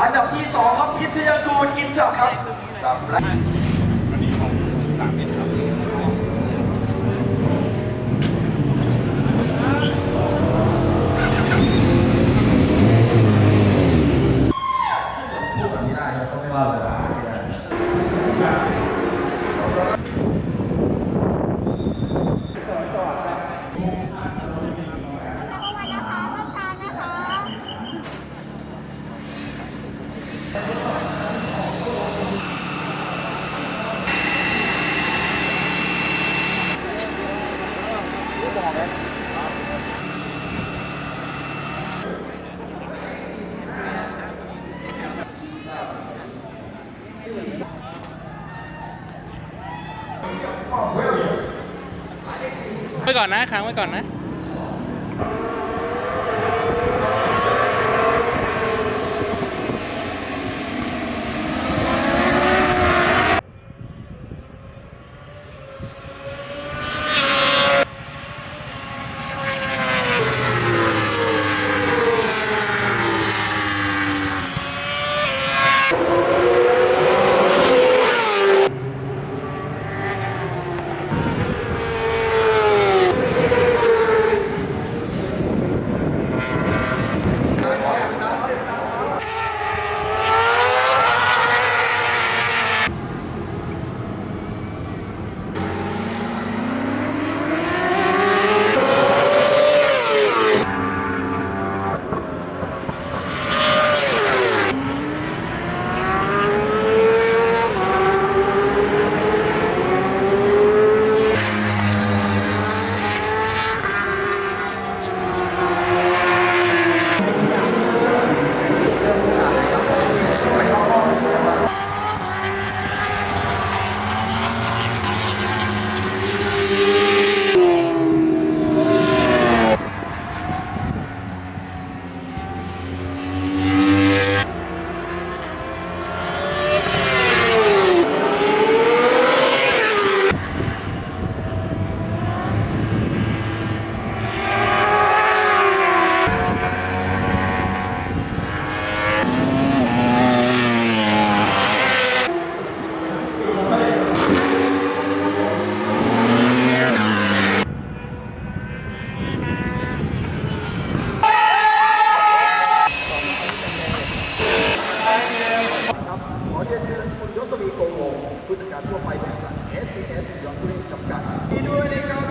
อันดับที่สองครับพิทยากูลอินจับครับจับและ อันนี้ของสามเอ็ดครับ ไปก่อนนะค้างไว้ก่อนนะ การทั่วไปบริษัท SCS Luxury จำกัดที่ด้วยนะครับ